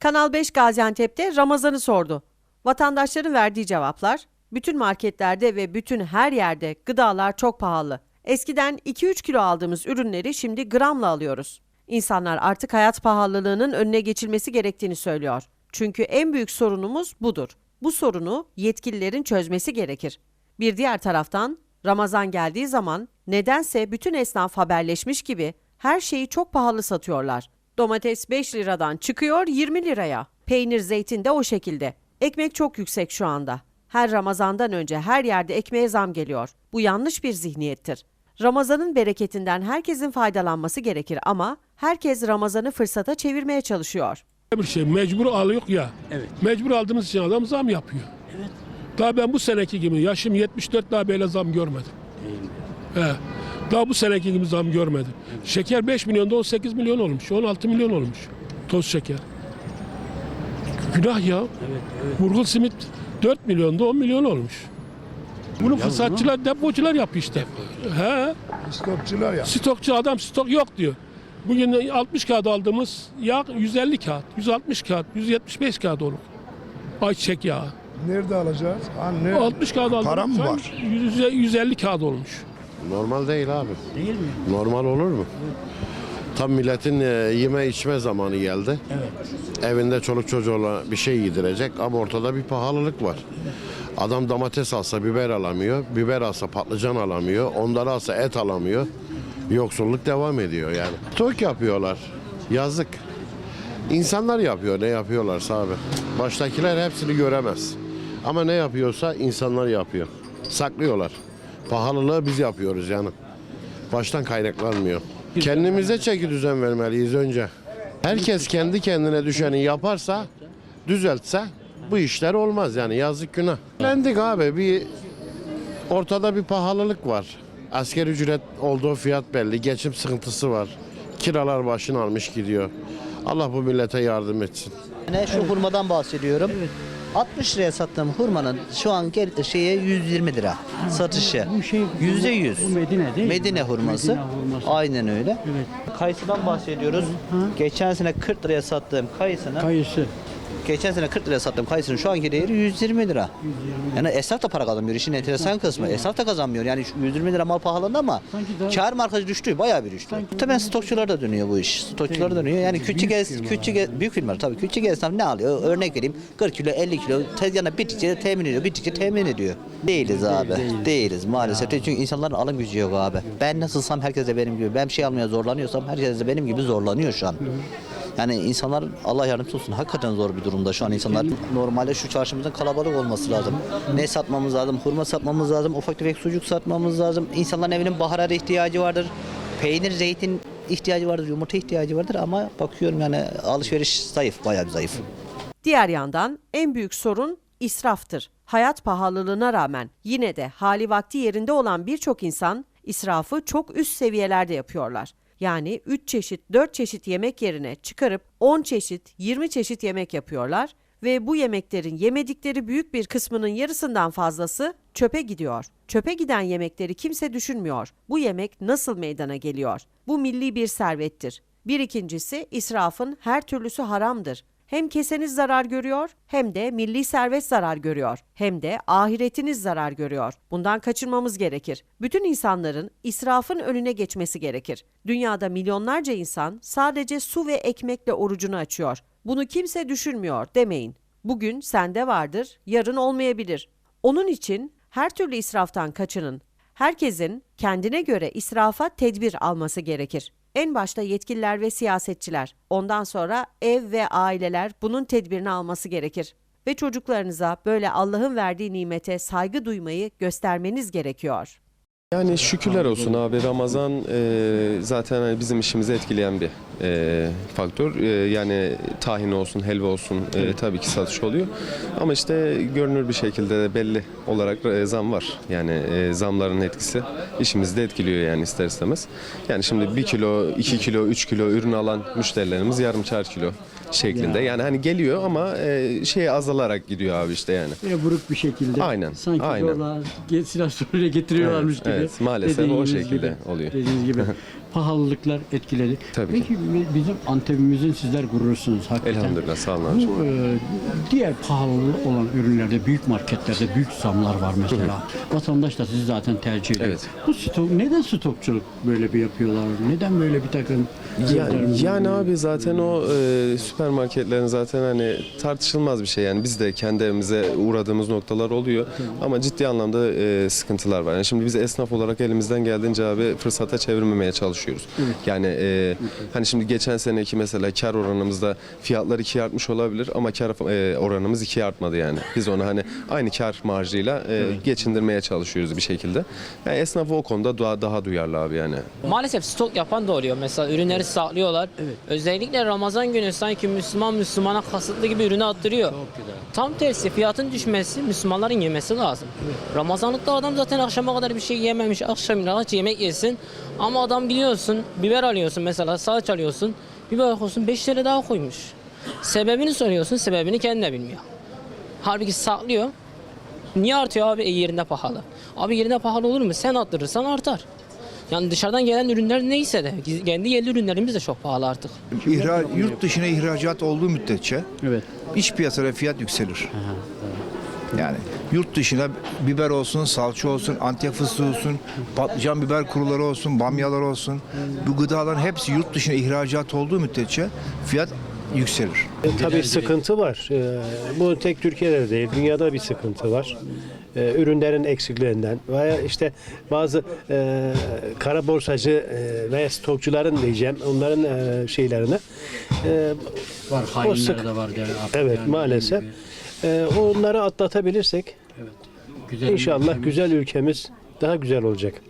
Kanal 5 Gaziantep'te Ramazan'ı sordu. Vatandaşların verdiği cevaplar, bütün marketlerde ve bütün her yerde gıdalar çok pahalı. Eskiden 2-3 kilo aldığımız ürünleri şimdi gramla alıyoruz. İnsanlar artık hayat pahalılığının önüne geçilmesi gerektiğini söylüyor. Çünkü en büyük sorunumuz budur. Bu sorunu yetkililerin çözmesi gerekir. Bir diğer taraftan Ramazan geldiği zaman nedense bütün esnaf haberleşmiş gibi her şeyi çok pahalı satıyorlar. Domates 5 liradan çıkıyor 20 liraya. Peynir, zeytin de o şekilde. Ekmek çok yüksek şu anda. Her Ramazan'dan önce her yerde ekmeğe zam geliyor. Bu yanlış bir zihniyettir. Ramazanın bereketinden herkesin faydalanması gerekir ama herkes Ramazan'ı fırsata çevirmeye çalışıyor. bir şey mecbur alıyor ya. Evet. Mecbur aldığımız için adam zam yapıyor. Evet. Daha ben bu seneki gibi yaşım 74 daha böyle zam görmedim. He. Daha bu seneki gibi zam görmedim. Şeker 5 milyonda 18 milyon olmuş. 16 milyon olmuş. Toz şeker. Günah ya. Evet, evet. Burgul simit 4 milyonda 10 milyon olmuş. Bunu fırsatçılar, depocular yapıyor işte. He. Stokçular ya. Stokçu adam stok yok diyor. Bugün 60 kağıt aldığımız yağ 150 kağıt, 160 kağıt, 175 kağıt olur. Ayçiçek yağı. Nerede alacağız? Ha, ne? 60 kağıt aldığımız Para mı var? 100 150 kağıt olmuş. Normal değil abi. Değil mi? Normal olur mu? Tam milletin e, yeme içme zamanı geldi. Evet. Evinde çoluk çocuğuna bir şey yedirecek ama ortada bir pahalılık var. Adam domates alsa biber alamıyor, biber alsa patlıcan alamıyor, onları alsa et alamıyor. Yoksulluk devam ediyor yani. Tok yapıyorlar. Yazık. İnsanlar yapıyor ne yapıyorlarsa abi. Baştakiler hepsini göremez. Ama ne yapıyorsa insanlar yapıyor. Saklıyorlar. Pahalılığı biz yapıyoruz yani. Baştan kaynaklanmıyor. Kendimize çeki düzen vermeliyiz önce. Herkes kendi kendine düşeni yaparsa, düzeltse bu işler olmaz yani yazık günah. Lendik abi bir ortada bir pahalılık var. Asker ücret olduğu fiyat belli. Geçim sıkıntısı var. Kiralar başını almış gidiyor. Allah bu millete yardım etsin. Ne şu hurmadan bahsediyorum. 60 liraya sattığım hurmanın şu an gel, şeye 120 lira satışı. Bu şey Yüzde yüz. Bu Medine değil mi? Medine hurması. Medine hurması. Aynen öyle. Evet. Kayısıdan bahsediyoruz. Geçen sene 40 liraya sattığım kayısının Kayısı. Geçen sene 40 liraya sattığım kayısının şu anki değeri 120 lira. Yani esnaf da para kazanmıyor. İşin enteresan kısmı. Esnaf da kazanmıyor. Yani şu 120 lira mal pahalandı ama daha- kar markası düştü. Bayağı bir düştü. Tabii stokçular da dönüyor bu iş. Stokçular da dönüyor. Yani küçük es, küçük es- büyük firmalar tabii küçük esnaf ne alıyor? Örnek vereyim 40 kilo 50 kilo tezgahına bittikçe temin ediyor. Bittikçe temin ediyor. Değiliz abi. Değiliz, maalesef. Çünkü insanların alım gücü yok abi. Ben nasılsam herkes de benim gibi. Ben bir şey almaya zorlanıyorsam herkes de benim gibi zorlanıyor şu an. Yani insanlar Allah yardımcısı olsun. Hakikaten zor bir durumda şu an insanlar. Normalde şu çarşımızın kalabalık olması lazım. Ne satmamız lazım? Hurma satmamız lazım. Ufak tefek sucuk satmamız lazım. İnsanların evinin baharara ihtiyacı vardır. Peynir, zeytin ihtiyacı vardır. Yumurta ihtiyacı vardır ama bakıyorum yani alışveriş zayıf. Bayağı zayıf. Diğer yandan en büyük sorun israftır. Hayat pahalılığına rağmen yine de hali vakti yerinde olan birçok insan israfı çok üst seviyelerde yapıyorlar. Yani 3 çeşit, 4 çeşit yemek yerine çıkarıp 10 çeşit, 20 çeşit yemek yapıyorlar ve bu yemeklerin yemedikleri büyük bir kısmının yarısından fazlası çöpe gidiyor. Çöpe giden yemekleri kimse düşünmüyor. Bu yemek nasıl meydana geliyor? Bu milli bir servettir. Bir ikincisi israfın her türlüsü haramdır. Hem keseniz zarar görüyor, hem de milli servet zarar görüyor, hem de ahiretiniz zarar görüyor. Bundan kaçınmamız gerekir. Bütün insanların israfın önüne geçmesi gerekir. Dünyada milyonlarca insan sadece su ve ekmekle orucunu açıyor. Bunu kimse düşünmüyor demeyin. Bugün sende vardır, yarın olmayabilir. Onun için her türlü israftan kaçının. Herkesin kendine göre israfa tedbir alması gerekir. En başta yetkililer ve siyasetçiler, ondan sonra ev ve aileler bunun tedbirini alması gerekir. Ve çocuklarınıza böyle Allah'ın verdiği nimete saygı duymayı göstermeniz gerekiyor. Yani şükürler olsun abi Ramazan e, zaten hani bizim işimizi etkileyen bir e, faktör. E, yani tahin olsun, helva olsun e, tabii ki satış oluyor. Ama işte görünür bir şekilde de belli olarak e, zam var. Yani e, zamların etkisi işimizi de etkiliyor yani ister istemez. Yani şimdi 1 kilo, 2 kilo, 3 kilo ürün alan müşterilerimiz yarımçar kilo şeklinde. Yani hani geliyor ama e, şey azalarak gidiyor abi işte yani. Böyle buruk bir şekilde. Aynen, Sanki aynen. get- silah soruyla getiriyorlarmış Evet, gibi. evet, maalesef o Dediğiniz şekilde oluyor. Dediğiniz gibi. pahalılıklar etkiledi. Tabii Peki bi- bizim Antep'imizin sizler gurursunuz hakikaten. Elhamdülillah sağ olun. Bu e, diğer pahalı olan ürünlerde büyük marketlerde büyük zamlar var mesela. Vatandaş da sizi zaten tercih ediyor. Evet. Bu stok neden stokçuluk böyle bir yapıyorlar? Neden böyle bir takım Ya, yani abi zaten o e, süpermarketlerin zaten hani tartışılmaz bir şey yani biz de kendi evimize uğradığımız noktalar oluyor ama ciddi anlamda e, sıkıntılar var. Yani şimdi biz esnaf olarak elimizden geldiğince abi fırsata çevirmemeye çalışıyoruz. Yani e, hani şimdi geçen seneki mesela kar oranımızda fiyatlar ikiye artmış olabilir ama kar e, oranımız ikiye artmadı yani. Biz onu hani aynı kar marjıyla e, geçindirmeye çalışıyoruz bir şekilde. Yani esnaf o konuda daha, daha duyarlı abi yani. Maalesef stok yapan da oluyor. Mesela ürünleri saklıyorlar. Özellikle Ramazan günü sanki Müslüman Müslümana kasıtlı gibi ürünü attırıyor. Tam tersi fiyatın düşmesi Müslümanların yemesi lazım. Ramazanlıkta adam zaten akşama kadar bir şey yememiş. Akşam rahat yemek yesin. Ama adam biliyorsun biber alıyorsun mesela saç alıyorsun. Bir bakıyorsun 5 TL daha koymuş. Sebebini soruyorsun sebebini kendi de bilmiyor. Halbuki saklıyor. Niye artıyor abi? E yerinde pahalı. Abi yerinde pahalı olur mu? Sen arttırırsan artar. Yani dışarıdan gelen ürünler neyse de kendi yerli ürünlerimiz de çok pahalı artık. İhra, yurt dışına ihracat olduğu müddetçe Evet. iç piyasada fiyat yükselir. Yani yurt dışına biber olsun, salça olsun, antep fıstığı olsun, patlıcan biber kuruları olsun, bamyalar olsun. Bu gıdaların hepsi yurt dışına ihracat olduğu müddetçe fiyat yükselir. Tabii sıkıntı var. Ee, Bu tek Türkiye'de değil, dünyada bir sıkıntı var. Ee, Ürünlerin eksikliğinden veya işte bazı e, kara borsacı e, veya stokçuların diyeceğim onların e, şeylerine. e, Var hainler de var. Yani evet yani maalesef. dediğim E, Onları atlatabilirsek gibi. Güzel inşallah ülkemiz- güzel ülkemiz daha güzel olacak.